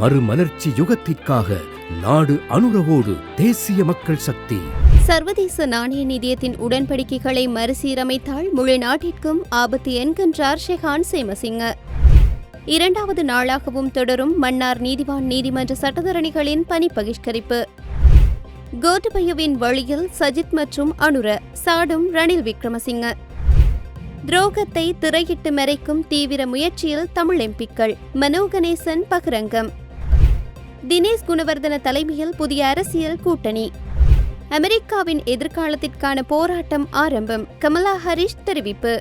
மறுமலர்ச்சி யுகத்திற்காக நாடு அனுரவோடு தேசிய மக்கள் சக்தி. சர்வதேச நாணய நிதியத்தின் உடன்படிக்கைகளை மறுசீரமைத்தால் முழு நாட்டிற்கும் ஆபத்து என்கின்றார் ஷெஹான் சேமசிங்க. இரண்டாவது நாளாகவும் தொடரும் மன்னார் நீதிவான் நீதிமன்ற சட்டத்தரணிகளின் பணி பகிஷ்கரிப்பு. கோட்டபயவின் வழியில் சஜித் மற்றும் அனுர சாடும் ரணில் விக்ரமசிங்க. துரோகத்தை திரையிட்டு மறைக்கும் தீவிர முயற்சியில் தமிழ் எம்பிக்கள் மனோ கணேசன் பகிரங்கம். தினேஷ் குணவர்தன தலைமையில் புதிய அரசியல் கூட்டணி. அமெரிக்காவின் எதிர்காலத்திற்கான போராட்டம் ஆரம்பம். கமலா ஹரிஷ் தெரிவிப்பு.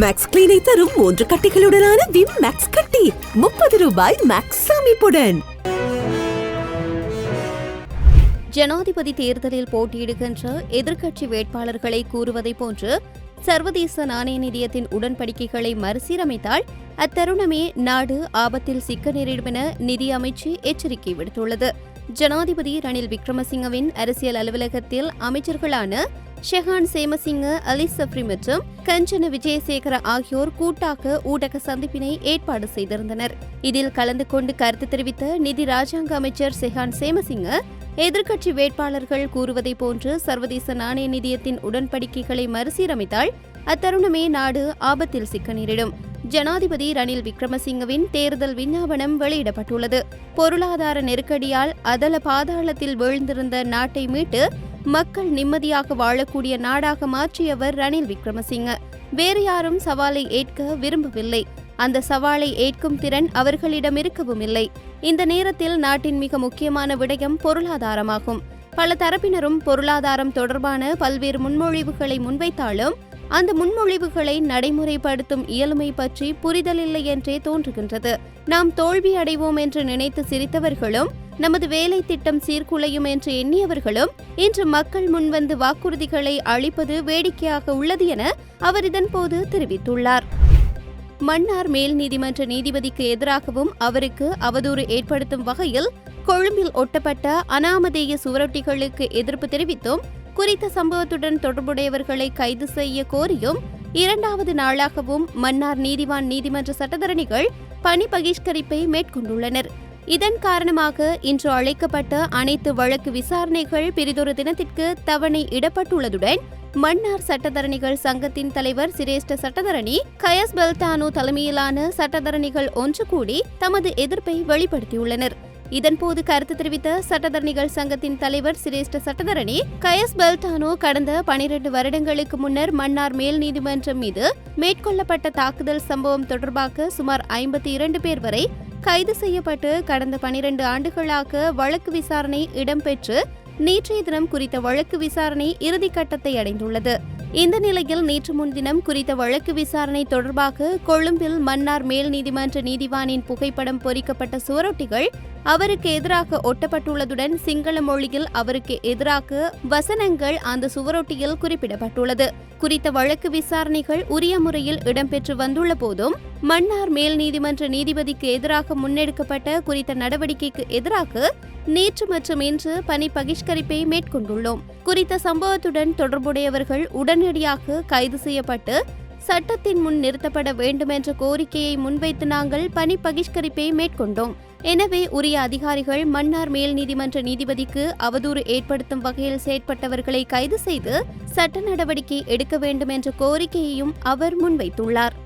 மேக்ஸ் கிளீனை தரும் மூன்று கட்டிகளுடனான விம் மேக்ஸ் கட்டி. முப்பது ரூபாய் மேக்ஸ் சேமிப்புடன். ஜனாதிபதி தேர்தலில் போட்டியிடுகின்ற எதிர்க்கட்சி வேட்பாளர்களை கூறுவதை போன்று சர்வதேச நாணய நிதியத்தின் உடன்படிக்கைகளை மறுசீரமைத்தால் அத்தருணமே நாடு ஆபத்தில் சிக்க நேரிடும் என நிதி அமைச்சு எச்சரிக்கை விடுத்துள்ளது. ஜனாதிபதி ரணில் விக்ரமசிங்கவின் அரசியல் அலுவலகத்தில் அமைச்சர்களான ஷெஹான் சேமசிங்க அலி சப்ரி மற்றும் கஞ்சன விஜயசேகர ஆகியோர் கூட்டாக ஊடக சந்திப்பினை ஏற்பாடு செய்திருந்தனர். இதில் கலந்து கொண்டு கருத்து தெரிவித்த நிதி ராஜாங்க அமைச்சர் செஹான் சேமசிங்க எதிர்க்கட்சி வேட்பாளர்கள் கூறுவதை போன்று சர்வதேச நாணய நிதியத்தின் உடன்படிக்கைகளை மறுசீரமைத்தால் அத்தருணமே நாடு ஆபத்தில் சிக்க நேரிடும். ஜனாதிபதி ரணில் விக்ரமசிங்கவின் தேர்தல் விஞ்ஞாபனம் வெளியிடப்பட்டுள்ளது. பொருளாதார நெருக்கடியால் அதல பாதாளத்தில் வீழ்ந்திருந்த நாட்டை மீட்டு மக்கள் நிம்மதியாக வாழக்கூடிய நாடாக மாற்றியவர் ரணில் விக்ரமசிங்க. வேறு யாரும் சவாலை ஏற்க விரும்பவில்லை. அந்த சவாலை ஏற்கும் திறன் அவர்களிடம் இருக்கவும் இல்லை. இந்த நேரத்தில் நாட்டின் மிக முக்கியமான விடயம் பொருளாதாரமாகும். பல தரப்பினரும் பொருளாதாரம் தொடர்பான பல்வேறு முன்மொழிவுகளை முன்வைத்தாலும் அந்த முன்மொழிவுகளை நடைமுறைப்படுத்தும் இயலுமை பற்றி புரிதலில்லை என்றே தோன்றுகின்றது. நாம் தோல்வி அடைவோம் என்று நினைத்து சிரித்தவர்களும் நமது வேலை திட்டம் சீர்குலையும் என்று எண்ணியவர்களும் இன்று மக்கள் முன்வந்து வாக்குறுதிகளை அளிப்பது வேடிக்கையாக உள்ளது என அவர் இதன்போது தெரிவித்துள்ளார். மன்னார் மேல் நீதிமன்ற நீதிபதிக்கு எதிராகவும் அவருக்கு அவதூறு ஏற்படுத்தும் வகையில் கொழும்பில் ஒட்டப்பட்ட அனாமதேய சுவரொட்டிகளுக்கு எதிர்ப்பு தெரிவித்தும் குறித்த சம்பவத்துடன் தொடர்புடையவர்களை கைது செய்ய கோரியும் இரண்டாவது நாளாகவும் மன்னார் நீதிவான் நீதிமன்ற சட்டத்தரணிகள் பணி பகிஷ்கரிப்பை மேற்கொண்டுள்ளனர். இதன் காரணமாக இன்று அழைக்கப்பட்ட அனைத்து வழக்கு விசாரணைகள் பிரிதொரு தினத்திற்கு தவணை இடப்பட்டுள்ளதுடன் மன்னார் சட்டத்தரணிகள் சங்கத்தின் தலைவர் சிரேஷ்ட சட்டத்தரணி கயஸ் பெல்டானோ தலைமையிலான சட்டத்தரணிகள் ஒன்று கூடி தமது எதிர்ப்பை வெளிப்படுத்தியுள்ளனர். இதன்போது கருத்து தெரிவித்த சட்டத்தரணிகள் சங்கத்தின் தலைவர் சிரேஷ்ட சட்டத்தரணி கயஸ் பெல்டானோ கடந்த பனிரெண்டு வருடங்களுக்கு முன்னர் மன்னார் மேல் நீதிமன்றம் மீது மேற்கொள்ளப்பட்ட தாக்குதல் சம்பவம் தொடர்பாக சுமார் ஐம்பத்தி இரண்டு பேர் வரை கைது செய்யப்பட்டு கடந்த பனிரெண்டு ஆண்டுகளாக வழக்கு விசாரணை இடம்பெற்று நேற்றைய தினம் குறித்த வழக்கு விசாரணை இறுதிக்கட்டத்தை அடைந்துள்ளது. இந்த நிலையில் நேற்று முன்தினம் குறித்த வழக்கு விசாரணை தொடர்பாக கொழும்பில் மன்னார் மேல் நீதிமன்ற நீதிவானின் புகைப்படம் பொறிக்கப்பட்ட சுவரொட்டிகள் அவருக்கு எதிராக ஒட்டப்பட்டுள்ளதுடன் சிங்கள மொழியில் அவருக்கு எதிராக வசனங்கள் அந்த சுவரொட்டியில் குறிப்பிடப்பட்டுள்ளது. குறித்த வழக்கு விசாரணைகள் உரிய முறையில் இடம்பெற்று வந்துள்ள போதும் மன்னார் மேல் நீதிமன்ற நீதிபதிக்கு எதிராக முன்னெடுக்கப்பட்ட குறித்த நடவடிக்கைக்கு எதிராக நேற்று மற்றும் இன்று பணி பகிஷ்கரிப்பை மேற்கொண்டுள்ளோம். குறித்த சம்பவத்துடன் தொடர்புடையவர்கள் உடனடியாக கைது செய்யப்பட்டு சட்டத்தின் முன் நிறுத்தப்பட வேண்டும் என்ற கோரிக்கையை முன்வைத்து நாங்கள் பணி பகிஷ்கரிப்பை மேற்கொண்டோம். எனவே உரிய அதிகாரிகள் மன்னார் மேல் நீதிமன்ற நீதிபதிக்கு அவதூறு ஏற்படுத்தும் வகையில் செயற்பட்டவர்களை கைது செய்து சட்ட நடவடிக்கை எடுக்க வேண்டும் என்ற கோரிக்கையையும் அவர் முன்வைத்துள்ளார்.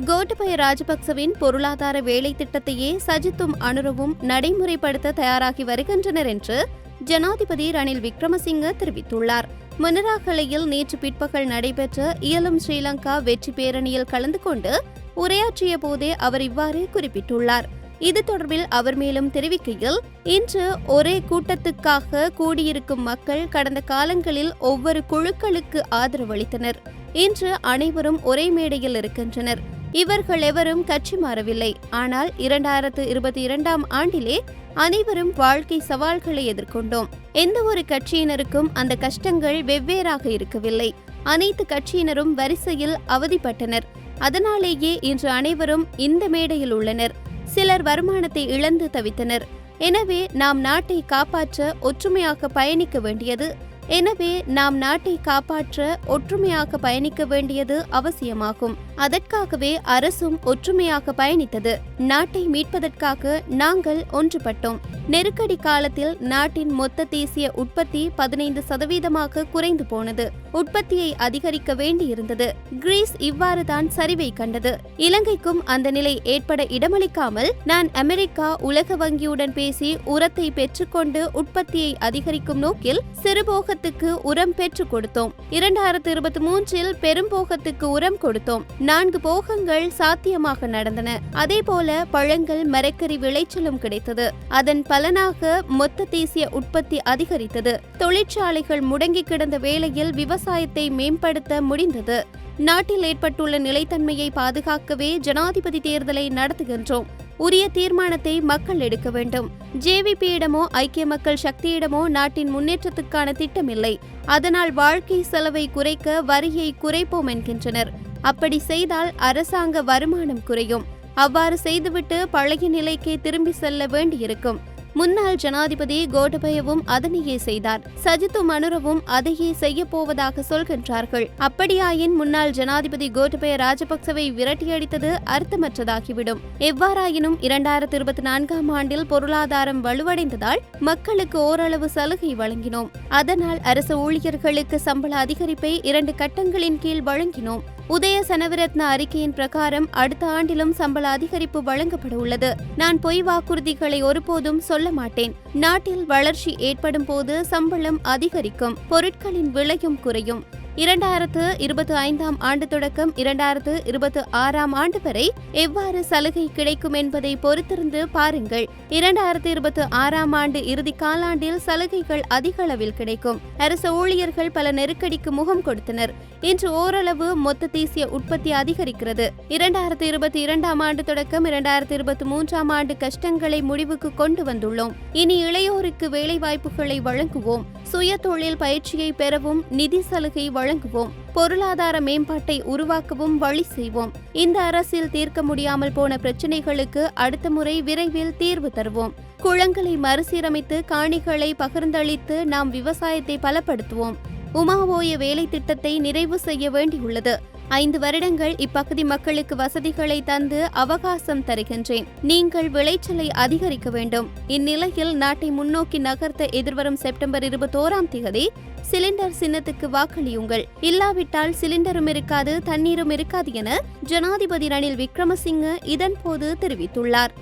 கோட்டபய ராஜபக்சவின் பொருளாதார வேலை திட்டத்தையே சஜித்தும் அனுரவும் நடைமுறைப்படுத்த தயாராகி வருகின்றனர் என்று ஜனாதிபதி ரணில் விக்ரமசிங்க தெரிவித்துள்ளார். மனராகலையில் நேற்று பிற்பகல் நடைபெற்ற இயலும் ஸ்ரீலங்கா வெற்றி பேரணியில் கலந்து கொண்டு உரையாற்றிய போதே அவர் இவ்வாறு குறிப்பிட்டுள்ளார். இது தொடர்பில் அவர் மேலும் தெரிவிக்கையில் இன்று ஒரே கூட்டத்துக்காக கூடியிருக்கும் மக்கள் கடந்த காலங்களில் ஒவ்வொரு குழுக்களுக்கு ஆதரவளித்தனர். இன்று அனைவரும் ஒரே மேடையில் இருக்கின்றனர். இவர்கள் எவரும் கட்சி மாறவில்லை. ஆனால் இரண்டாயிரத்து இருபத்தி இரண்டாம் ஆண்டிலே அனைவரும் வாழ்க்கை சவால்களை எதிர்கொண்டோம். எந்த ஒரு கட்சியினருக்கும் அந்த கஷ்டங்கள் வெவ்வேறாக இருக்கவில்லை. அனைத்து கட்சியினரும் வரிசையில் அவதிப்பட்டனர். அதனாலேயே இன்று அனைவரும் இந்த மேடையில் உள்ளனர். சிலர் வருமானத்தை இழந்து தவித்தனர். எனவே நாம் நாட்டை காப்பாற்ற ஒற்றுமையாக பயணிக்க வேண்டியது எனவே நாம் நாட்டை காப்பாற்ற ஒற்றுமையாக பயணிக்க வேண்டியது அவசியமாகும். அதற்காகவே அரசும் ஒற்றுமையாக பயணித்தது. நாட்டை மீட்பதற்காக நாங்கள் ஒன்றுபட்டோம். நெருக்கடி காலத்தில் நாட்டின் மொத்த தேசிய உற்பத்தி பதினைந்து சதவீதமாக குறைந்து போனது. உற்பத்தியை அதிகரிக்க வேண்டியிருந்தது. கிரீஸ் இவ்வாறுதான் சரிவை கண்டது. இலங்கைக்கும் அந்த நிலை ஏற்பட இடமளிக்காமல் நான் அமெரிக்கா உலக வங்கியுடன் பேசி உரத்தை பெற்றுக்கொண்டு உற்பத்தியை அதிகரிக்கும் நோக்கில் சிறுபோகத்துக்கு உரம் பெற்றுக் கொடுத்தோம். இரண்டாயிரத்து இருபத்தி மூன்றில் பெரும்போகத்துக்கு உரம் கொடுத்தோம். நான்கு போகங்கள் சாத்தியமாக நடந்தன. அதேபோல பழங்கள் மரக்கறி விளைச்சலும் கிடைத்தது. அதன் பலனாக மொத்த தேசிய உற்பத்தி அதிகரித்தது. தொழிற்சாலைகள் முடங்கி கிடந்த வேளையில் விவசாயத்தை மேம்படுத்த முடிந்தது. நாட்டில் ஏற்பட்டுள்ள நிலைத்தன்மையை பாதுகாக்கவே ஜனாதிபதி தேர்தலை நடத்துகின்றோம். உரிய தீர்மானத்தை மக்கள் எடுக்க வேண்டும். ஜேவிபியிடமோ ஐக்கிய மக்கள் சக்தியிடமோ நாட்டின் முன்னேற்றத்துக்கான திட்டமில்லை. அதனால் வாழ்க்கை செலவை குறைக்க வரியை குறைப்போம் என்கின்றனர். அப்படி செய்தால் அரசாங்க வருமானம் குறையும். அவ்வாறு செய்துவிட்டு பழைய நிலைக்கே திரும்பி செல்ல வேண்டியிருக்கும். முன்னாள் ஜனாதிபதி கோட்டபயவும் அதனையே செய்தார். சஜித்து மனுரவும் அதையே செய்ய போவதாக சொல்கின்றார்கள். அப்படியாயின் முன்னாள் ஜனாதிபதி கோட்டபய ராஜபக்சவை விரட்டியடித்தது அர்த்தமற்றதாகிவிடும். எவ்வாறாயினும் இரண்டாயிரத்தி இருபத்தி நான்காம் ஆண்டில் பொருளாதாரம் வலுவடைந்ததால் மக்களுக்கு ஓரளவு சலுகை வழங்கினோம். அதனால் அரசு ஊழியர்களுக்கு சம்பள அதிகரிப்பை இரண்டு கட்டங்களின் கீழ் வழங்கினோம். உதய சனவரத்ன அறிக்கையின் பிரகாரம் அடுத்த ஆண்டிலும் சம்பள அதிகரிப்பு வழங்கப்பட உள்ளது. நான் பொய் வாக்குறுதிகளை ஒருபோதும் சொல்ல மாட்டேன். நாட்டில் வளர்ச்சி ஏற்படும் போது சம்பளம் அதிகரிக்கும். பொருட்களின் விலையும் குறையும். இரண்டாயிரத்து இருபத்தி ஐந்தாம் ஆண்டு தொடக்கம் இரண்டாயிரத்து இருபத்தி ஆறாம் ஆண்டு வரை எவ்வாறு சலுகை கிடைக்கும் என்பதை பொறுத்திருந்து பாருங்கள். இரண்டாயிரத்து இருபத்தி ஆறாம் ஆண்டு இறுதி காலாண்டில் சலுகைகள் அதிக அளவில் கிடைக்கும். அரசு ஊழியர்கள் பல நெருக்கடிக்கு முகம் கொடுத்தனர். இன்று ஓரளவு மொத்த தேசிய உற்பத்தி அதிகரிக்கிறது. இரண்டாயிரத்து இருபத்தி இரண்டாம் ஆண்டு தொடக்கம் இரண்டாயிரத்து இருபத்தி மூன்றாம் ஆண்டு கஷ்டங்களை முடிவுக்கு கொண்டு வந்துள்ளோம். இனி இளையோருக்கு வேலை வாய்ப்புகளை வழங்குவோம். சுய தொழில் பயிற்சியை பெறவும் நிதி சலுகை வழங்குவோம். பொருளாதார மேம்பாட்டை உருவாக்கவும் வழி செய்வோம். இந்த அரசில் தீர்க்க முடியாமல் போன பிரச்சினைகளுக்கு அடுத்த முறை விரைவில் தீர்வு தருவோம். குளங்களை மறுசீரமைத்து காணிகளை பகிர்ந்தளித்து நாம் விவசாயத்தை பலப்படுத்துவோம். உமாவோய வேலை திட்டத்தை நிறைவு செய்ய வேண்டியுள்ளது. ஐந்து வருடங்கள் இப்பகுதி மக்களுக்கு வசதிகளை தந்து அவகாசம் தருகின்றேன். நீங்கள் விளைச்சலை அதிகரிக்க வேண்டும். இந்நிலையில் நாட்டை முன்னோக்கி நகர்த்த எதிர்வரும் செப்டம்பர் இருபத்தோராம் தேதி சிலிண்டர் சின்னத்துக்கு வாக்களியுங்கள். இல்லாவிட்டால் சிலிண்டரும் இருக்காது தண்ணீரும் இருக்காது என ஜனாதிபதி ரணில் விக்ரமசிங்க இதன்போது தெரிவித்துள்ளார்.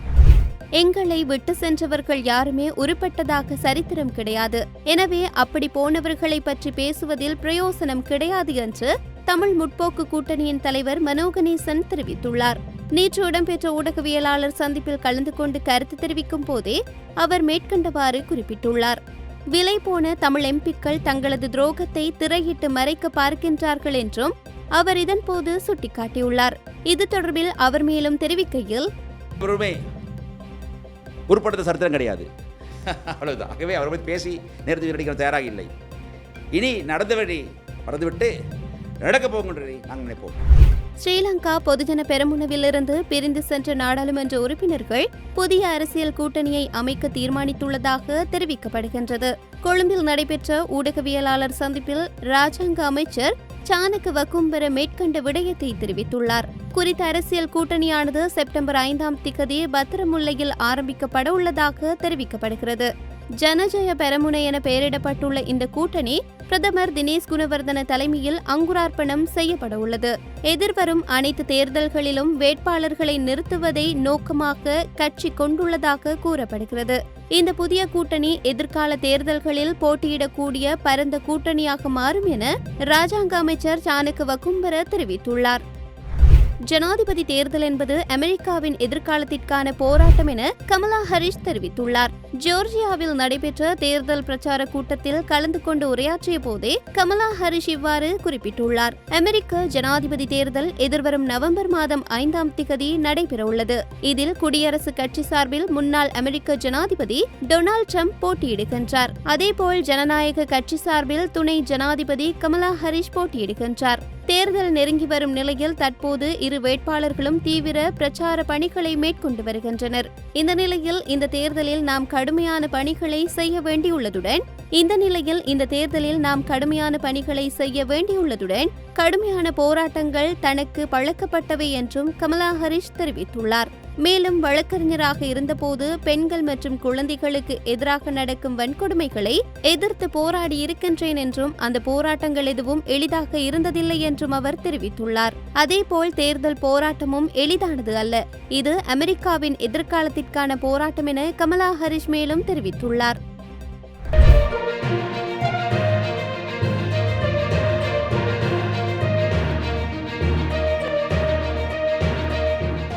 எங்களை விட்டு சென்றவர்கள் யாருமே உருப்பட்டதாக சரித்திரம் கிடையாது. எனவே அப்படி போனவர்களை பற்றி பேசுவதில் பிரயோசனம் கிடையாது என்று தமிழ் முற்போக்கு கூட்டணியின் தலைவர் மனோகணேசன் தெரிவித்துள்ளார். நேற்று இடம்பெற்ற ஊடகவியலாளர் சந்திப்பில் கலந்து கொண்டு கருத்து தெரிவிக்கும் போதே அவர் மேற்கண்டவாறு குறிப்பிட்டுள்ளார். விலை போன தமிழ் எம்பிக்கள் தங்களது துரோகத்தை திரையிட்டு மறைக்க பார்க்கின்றார்கள் என்றும் அவர் இதன்போது சுட்டிக்காட்டியுள்ளார். இது தொடர்பில் அவர் மேலும் தெரிவிக்கையில் உருப்படுத்த சரித்திரம் கிடையாது. அவ்வளவுதான். ஆகவே அவரை பற்றி பேசி நேரத்தில் தயாராக இல்லை. இனி நடந்தபடி மறந்துவிட்டு நடக்க போகின்றதை நாங்கள் நினைப்போம். ஸ்ரீலங்கா பொதுஜன பெரமுனவிலிருந்து பிரிந்து சென்ற நாடாளுமன்ற உறுப்பினர்கள் புதிய அரசியல் கூட்டணியை அமைக்க தீர்மானித்துள்ளதாக தெரிவிக்கப்படுகின்றது. கொழும்பில் நடைபெற்ற ஊடகவியலாளர் சந்திப்பில் ராஜாங்க அமைச்சர் சாணக்கு வக்கும்பெற மேற்கண்ட விடயத்தை தெரிவித்துள்ளார். குறித்த அரசியல் கூட்டணியானது செப்டம்பர் ஐந்தாம் திகதி பத்திரமுல்லையில் ஆரம்பிக்கப்பட உள்ளதாக தெரிவிக்கப்படுகிறது. ஜனஜய பெரமுனை என பெயரிடப்பட்டுள்ள இந்த கூட்டணி பிரதமர் தினேஷ் குணவர்தன தலைமையில் அங்குரார்ப்பணம் செய்யப்பட உள்ளது. எதிர்வரும் அனைத்து தேர்தல்களிலும் வேட்பாளர்களை நிறுத்துவதை நோக்கமாக கட்சி கொண்டுள்ளதாக கூறப்படுகிறது. இந்த புதிய கூட்டணி எதிர்கால தேர்தல்களில் போட்டியிடக்கூடிய பரந்த கூட்டணியாக மாறும் என ராஜாங்க அமைச்சர் சாணக்க வக்கும்பர தெரிவித்துள்ளார். ஜனாதிபதி தேர்தல் என்பது அமெரிக்காவின் எதிர்காலத்திற்கான போராட்டம் என கமலா ஹரிஷ் தெரிவித்துள்ளார். ஜோர்ஜியாவில் நடைபெற்ற தேர்தல் பிரச்சார கூட்டத்தில் கலந்து கொண்டு உரையாற்றிய போதே கமலா ஹரிஷ் இவ்வாறு குறிப்பிட்டுள்ளார். அமெரிக்க ஜனாதிபதி தேர்தல் எதிர்வரும் நவம்பர் மாதம் ஐந்தாம் திகதி நடைபெறவுள்ளது. இதில் குடியரசுக் கட்சி சார்பில் முன்னாள் அமெரிக்க ஜனாதிபதி டொனால்ட் ட்ரம்ப் போட்டியிடுகின்றார். அதேபோல் ஜனநாயக கட்சி சார்பில் துணை ஜனாதிபதி கமலா ஹரிஷ் போட்டியிடுகின்றார். தேர்தல் நெருங்கி வரும் நிலையில் தற்போது இரு வேட்பாளர்களும் தீவிர பிரச்சார பணிகளை மேற்கொண்டு வருகின்றனர். இந்த நிலையில் இந்த தேர்தலில் நாம் கடுமையான பணிகளை செய்ய வேண்டியுள்ளதுடன் இந்த நிலையில் இந்த தேர்தலில் நாம் கடுமையான பணிகளை செய்ய வேண்டியுள்ளதுடன் கடுமையான போராட்டங்கள் தனக்கு பழக்கப்பட்டவை என்றும் கமலா ஹரிஷ் தெரிவித்துள்ளார். மேலும் வழக்கறிஞராக இருந்தபோது பெண்கள் மற்றும் குழந்தைகளுக்கு எதிராக நடக்கும் வன்கொடுமைகளை எதிர்த்து போராடி இருக்கின்றேன் என்றும் அந்த போராட்டங்கள் எதுவும் எளிதாக இருந்ததில்லை என்றும் அவர் தெரிவித்துள்ளார். அதேபோல் தேர்தல் போராட்டமும் எளிதானது அல்ல. இது அமெரிக்காவின் எதிர்காலத்திற்கான போராட்டம் என கமலா ஹரிஷ் மேலும் தெரிவித்துள்ளார்.